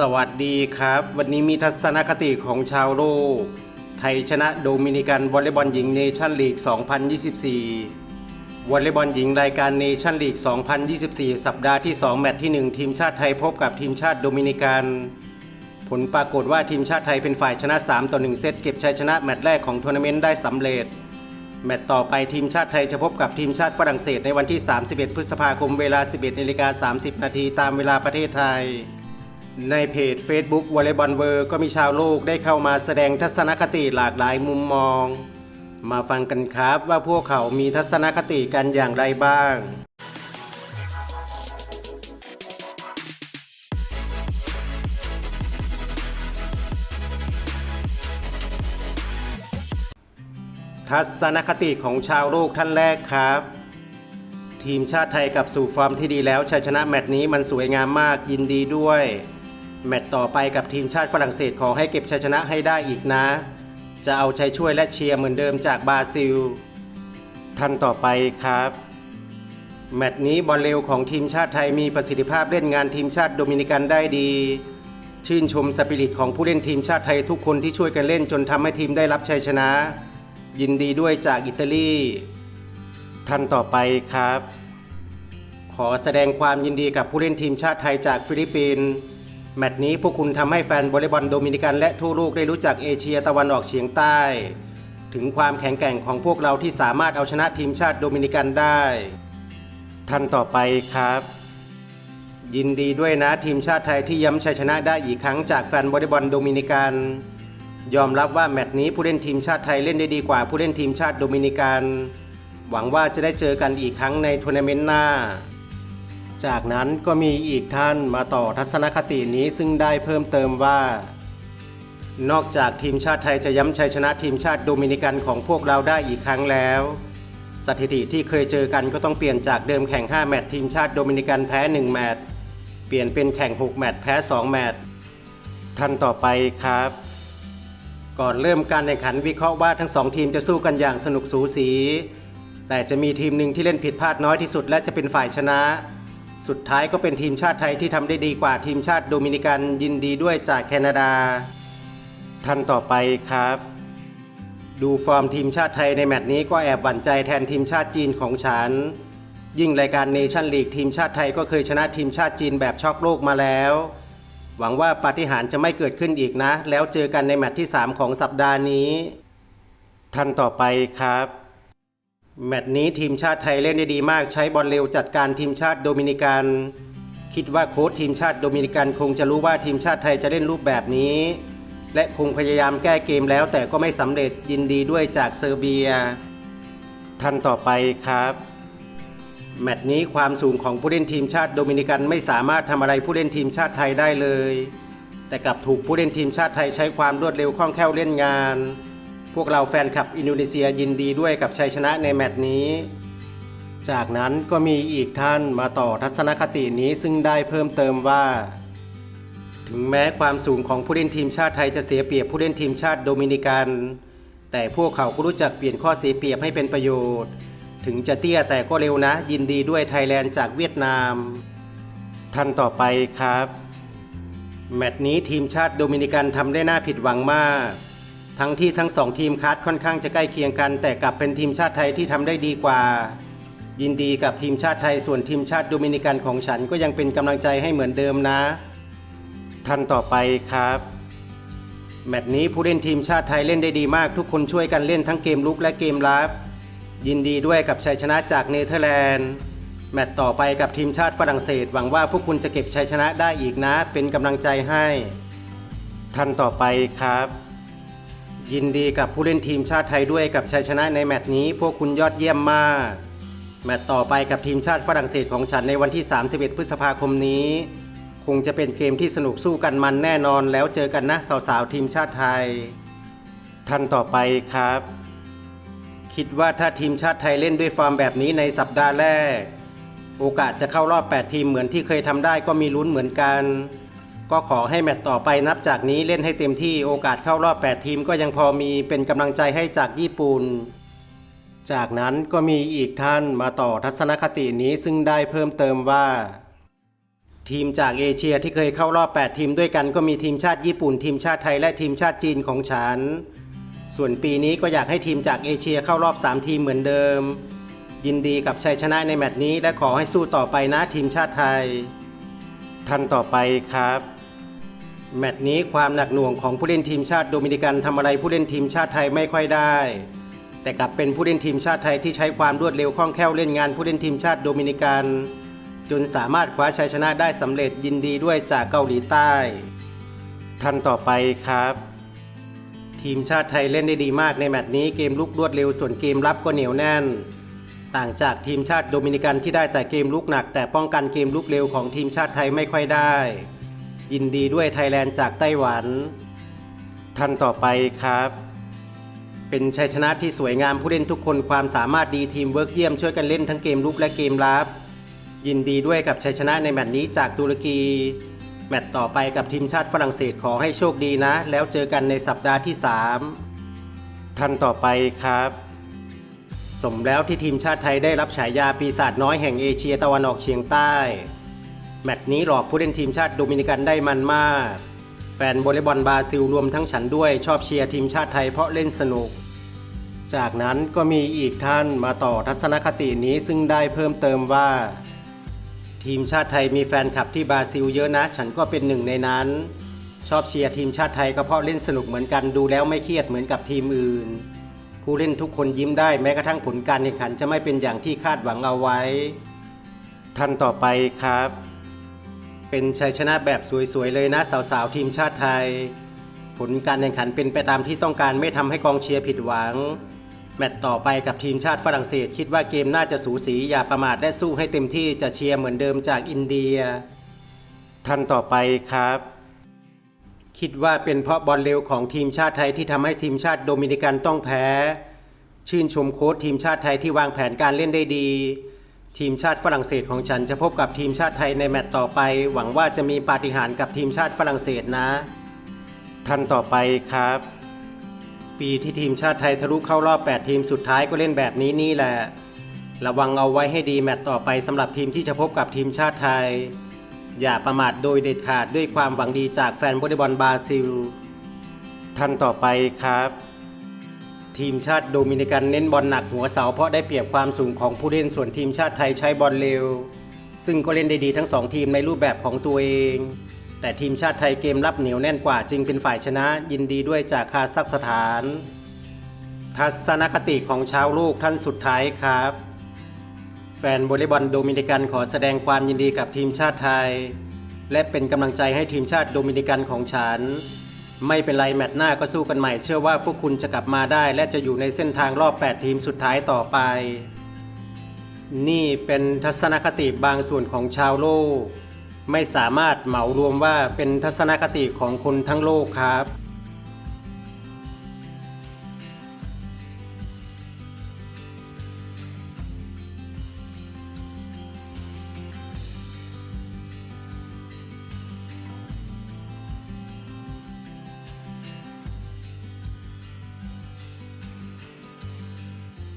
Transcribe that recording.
สวัสดีครับ วันนี้มีทัศนคติของชาวโลก ไทยชนะโดมินิกันวอลเลย์บอลหญิงเนชั่นลีก 2024 วอลเลย์บอลหญิงรายการเนชั่นลีก 2024 สัปดาห์ที่ 2 แมตช์ที่ 1 ทีมชาติไทยพบกับทีมชาติโดมินิกัน ผลปรากฏว่าทีมชาติไทยเป็นฝ่ายชนะ 3 ต่อ 1 เซตเก็บชัยชนะแมตช์แรกของทัวร์นาเมนต์ได้สำเร็จ แมตช์ต่อไปทีมชาติไทยจะพบกับทีมชาติฝรั่งเศสในวันที่ 31 พฤษภาคมเวลา 11นาฬิกา30 นาทีตามเวลาประเทศไทย ในเพจ Facebook วอลเลย์บอลเวอร์ก็มีชาวโลกได้เข้ามาแสดงทัศนคติหลากหลายมุมมอง มาฟังกันครับว่าพวกเขามีทัศนคติกันอย่างไรบ้าง ทัศนคติของชาวโลกท่านแรกครับ ทีมชาติไทยกลับสู่ฟอร์มที่ดีแล้วชัยชนะแมตช์นี้มันสวยงามมากยินดีด้วย แมตช์ต่อไปกับทีมชาติฝรั่งเศสขอให้เก็บชัยชนะให้ได้อีกนะ จะเอาใจช่วยและเชียร์เหมือนเดิมจากบราซิล ท่านต่อไปครับ แมตช์นี้บอลเร็วของทีมชาติไทยมีประสิทธิภาพเล่นงานทีมชาติโดมินิกันได้ดี ชื่นชมสปิริตของผู้เล่นทีมชาติไทยทุกคนที่ช่วยกันเล่นจนทำให้ทีมได้รับชัยชนะ ยินดีด้วยจากอิตาลี ท่านต่อไปครับ ขอแสดงความยินดีกับผู้เล่นทีมชาติไทยจากฟิลิปปินส์ แมตช์นี้พวกคุณทำให้แฟนวอลเลย์บอลโดมินิกันและทั่วโลกได้รู้จักเอเชียตะวันออกเฉียงใต้ ถึงความแข็งแกร่งของพวกเราที่สามารถเอาชนะทีมชาติโดมินิกันได้ ท่านต่อไปครับ ยินดีด้วยนะทีมชาติไทยที่ย้ำชัยชนะได้อีกครั้งจากแฟนวอลเลย์บอลโดมินิกัน ยอมรับว่าแมตช์นี้ผู้เล่นทีมชาติไทยเล่นได้ดีกว่าผู้เล่นทีมชาติโดมินิกัน หวังว่าจะได้เจอกันอีกครั้งในทัวร์นาเมนต์หน้า จากนั้นก็มีอีกท่านมาต่อทัศนคตินี้ซึ่งได้เพิ่มเติมว่า นอกจากทีมชาติไทยจะย้ำชัยชนะทีมชาติโดมินิกันของพวกเราได้อีกครั้งแล้ว สถิติที่เคยเจอกันก็ต้องเปลี่ยนจากเดิมแข่ง 5 แมตช์ทีมชาติโดมินิกันแพ้ 1 แมตช์เปลี่ยนเป็นแข่ง 6 แมตช์แพ้ 2 แมตช์ท่านต่อไปครับ ก่อนเริ่มการแข่งขันวิเคราะห์ว่าทั้งสองทีมจะสู้กันอย่างสนุกสูสี แต่จะมีทีมหนึ่งที่เล่นผิดพลาดน้อยที่สุดและจะเป็นฝ่ายชนะ สุดท้ายก็เป็นทีมชาติไทยที่ทำได้ดีกว่าทีมชาติโดมินิกันยินดีด้วยจากแคนาดา ท่านต่อไปครับ ดูฟอร์มทีมชาติไทยในแมตช์นี้ก็แอบหวั่นใจแทนทีมชาติจีนของฉัน ยิ่งรายการเนชั่นลีกทีมชาติไทยก็เคยชนะทีมชาติจีนแบบช็อกโลกมาแล้ว หวังว่าปาฏิหาริย์จะไม่เกิดขึ้นอีกนะ แล้วเจอกันในแมตช์ที่ 3 ของสัปดาห์นี้ ท่านต่อไปครับ แมตช์นี้ทีมชาติไทยเล่นได้ดีมากใช้บอลเร็วจัดการทีมชาติโดมินิกัน คิดว่าโค้ชทีมชาติโดมินิกันคงจะรู้ว่าทีมชาติไทยจะเล่นรูปแบบนี้ และคงพยายามแก้เกมแล้วแต่ก็ไม่สำเร็จยินดีด้วยจากเซอร์เบียท่านต่อไปครับ แมตช์นี้ความสูงของผู้เล่นทีมชาติโดมินิกันไม่สามารถทำอะไรผู้เล่นทีมชาติไทยได้เลย แต่กลับถูกผู้เล่นทีมชาติไทยใช้ความรวดเร็วคล่องแคล่วเล่นงาน พวกเราแฟนคลับอินโดนีเซียยินดีด้วยกับชัยชนะในแมตช์นี้ จากนั้นก็มีอีกท่านมาต่อทัศนคตินี้ซึ่งได้เพิ่มเติมว่า ถึงแม้ความสูงของผู้เล่นทีมชาติไทยจะเสียเปรียบผู้เล่นทีมชาติโดมินิกัน แต่พวกเขาก็รู้จักเปลี่ยนข้อเสียเปรียบให้เป็นประโยชน์ ถึงจะเตี้ยแต่ก็เร็วนะ ยินดีด้วยไทยแลนด์จากเวียดนาม ท่านต่อไปครับ แมตช์นี้ทีมชาติโดมินิกันทำได้น่าผิดหวังมาก ทั้งที่ทั้งสองทีมคัดค่อนข้างจะใกล้เคียงกัน แต่กลับเป็นทีมชาติไทยที่ทำได้ดีกว่า ยินดีกับทีมชาติไทยส่วนทีมชาติโดมินิกันของฉันก็ยังเป็นกำลังใจให้เหมือนเดิมนะ ท่านต่อไปครับ แมตช์นี้ผู้เล่นทีมชาติไทยเล่นได้ดีมาก ทุกคนช่วยกันเล่นทั้งเกมลุกและเกมรับ ยินดีด้วยกับชัยชนะจากเนเธอร์แลนด์ แมตช์ต่อไปกับทีมชาติฝรั่งเศส หวังว่าพวกคุณจะเก็บชัยชนะได้อีกนะ เป็นกำลังใจให้ ท่านต่อไปครับ ยินดีกับผู้เล่นทีมชาติไทยด้วยกับชัยชนะในแมตช์นี้ พวกคุณยอดเยี่ยมมาก แมตช์ต่อไปกับทีมชาติฝรั่งเศสของฉันในวันที่ 31 พฤษภาคมนี้ คงจะเป็นเกมที่สนุกสู้กันมันแน่นอนแล้วเจอกันนะสาวๆทีมชาติไทย ท่านต่อไปครับ คิดว่าถ้าทีมชาติไทยเล่นด้วยฟอร์มแบบนี้ในสัปดาห์แรก โอกาสจะเข้ารอบ 8 ทีมเหมือนที่เคยทำได้ก็มีลุ้นเหมือนกัน ก็ขอให้แมตช์ต่อไปนับจากนี้เล่นให้เต็มที่โอกาสเข้ารอบ 8 ทีมก็ยังพอมีเป็นกำลังใจให้จากญี่ปุ่น จากนั้นก็มีอีกท่านมาต่อทัศนคตินี้ซึ่งได้เพิ่มเติมว่า ทีมจากเอเชียที่เคยเข้ารอบ 8 ทีมด้วยกันก็มีทีมชาติญี่ปุ่น ทีมชาติไทยและทีมชาติจีนของฉัน ส่วนปีนี้ก็อยากให้ทีมจากเอเชียเข้ารอบ 3 ทีมเหมือนเดิม ยินดีกับชัยชนะในแมตช์นี้และขอให้สู้ต่อไปนะทีมชาติไทยท่านต่อไปครับ แมตช์นี้ความหนักหน่วงของผู้เล่นทีมชาติโดมินิกันทำอะไรผู้เล่นทีมชาติไทยไม่ค่อยได้ แต่กลับเป็นผู้เล่นทีมชาติไทยที่ใช้ความรวดเร็วคล่องแคล่วเล่นงานผู้เล่นทีมชาติโดมินิกัน จนสามารถคว้าชัยชนะได้สำเร็จยินดีด้วยจากเกาหลีใต้ท่านต่อไปครับ ทีมชาติไทยเล่นได้ดีมากในแมตช์นี้เกมลุกรวดเร็วส่วนเกมรับก็เหนียวแน่น ต่างจากทีมชาติโดมินิกันที่ได้แต่เกมลุกหนัก แต่ป้องกันเกมลุกเร็วของทีมชาติไทยไม่ค่อยได้ ยินดีด้วยไทยแลนด์จากไต้หวัน ท่านต่อไปครับ เป็นชัยชนะที่สวยงามผู้เล่นทุกคนความสามารถดีทีมเวิร์กเยี่ยมช่วยกันเล่นทั้งเกมลุกและเกมรับ ยินดีด้วยกับชัยชนะในแมตช์นี้จากตุรกี แมตช์ต่อไปกับทีมชาติฝรั่งเศสขอให้โชคดีนะ แล้วเจอกันในสัปดาห์ที่ 3 ท่านต่อไปครับสมแล้วที่ทีมชาติไทยได้รับฉายาปีศาจน้อยแห่งเอเชียตะวันออกเฉียงใต้ แมตช์นี้หลอกผู้เล่นทีมชาติโดมินิกันได้มันมาก แฟนวอลเลย์บอลบราซิลรวมทั้งฉันด้วยชอบเชียร์ทีมชาติไทยเพราะเล่นสนุก จากนั้นก็มีอีกท่านมาต่อทัศนคตินี้ซึ่งได้เพิ่มเติมว่า ทีมชาติไทยมีแฟนคลับที่บราซิลเยอะนะ ฉันก็เป็นหนึ่งในนั้น ชอบเชียร์ทีมชาติไทยก็เพราะเล่นสนุกเหมือนกันดูแล้วไม่เครียดเหมือนกับทีมอื่น ผู้เล่นทุกคนยิ้มได้แม้กระทั่งผลการแข่งขันจะไม่เป็นอย่างที่คาดหวังเอาไว้ ท่านต่อไปครับ เป็นชัยชนะแบบสวยๆเลยนะสาวๆทีมชาติไทย ผลการแข่งขันเป็นไปตามที่ต้องการไม่ทำให้กองเชียร์ผิดหวัง แมตช์ต่อไปกับทีมชาติฝรั่งเศส คิดว่าเกมน่าจะสูสีอย่าประมาทและสู้ให้เต็มที่จะเชียร์เหมือนเดิมจากอินเดีย ท่านต่อไปครับ คิดว่าเป็นเพราะบอลเร็วของทีมชาติไทยที่ทำให้ทีมชาติโดมินิกันต้องแพ้ ชื่นชมโค้ชทีมชาติไทยที่วางแผนการเล่นได้ดี ทีมชาติฝรั่งเศสของฉันจะพบกับทีมชาติไทยในแมตช์ต่อไป หวังว่าจะมีปาฏิหาริย์กับทีมชาติฝรั่งเศสนะ ท่านต่อไปครับ ปีที่ทีมชาติไทยทะลุเข้ารอบ 8 ทีมสุดท้ายก็เล่นแบบนี้นี่แหละ ระวังเอาไว้ให้ดีแมตช์ต่อไปสำหรับทีมที่จะพบกับทีมชาติไทย อย่าประมาทโดยเด็ดขาดด้วยความหวังดีจากแฟนวอลเลย์บอลบราซิล ท่านต่อไปครับ ทีมชาติโดมินิกันเน้นบอลหนักหัวเสาเพราะได้เปรียบความสูงของผู้เล่นส่วนทีมชาติไทยใช้บอลเร็ว ซึ่งก็เล่นได้ดีทั้งสองทีมในรูปแบบของตัวเอง แต่ทีมชาติไทยเกมรับเหนียวแน่นกว่าจึงเป็นฝ่ายชนะยินดีด้วยจากคาซักสถาน ทัศนคติของชาวลูกท่านสุดท้ายครับ แฟนวอลเลย์บอลโดมินิกันขอแสดงความยินดีกับทีมชาติไทย และเป็นกำลังใจให้ทีมชาติโดมินิกันของฉัน ไม่เป็นไรแมตช์หน้าก็สู้กันใหม่ เชื่อว่าพวกคุณจะกลับมาได้ และจะอยู่ในเส้นทางรอบ 8 ทีมสุดท้ายต่อไป นี่เป็นทัศนคติบางส่วนของชาวโลก ไม่สามารถเหมารวมว่าเป็นทัศนคติของคนทั้งโลกครับ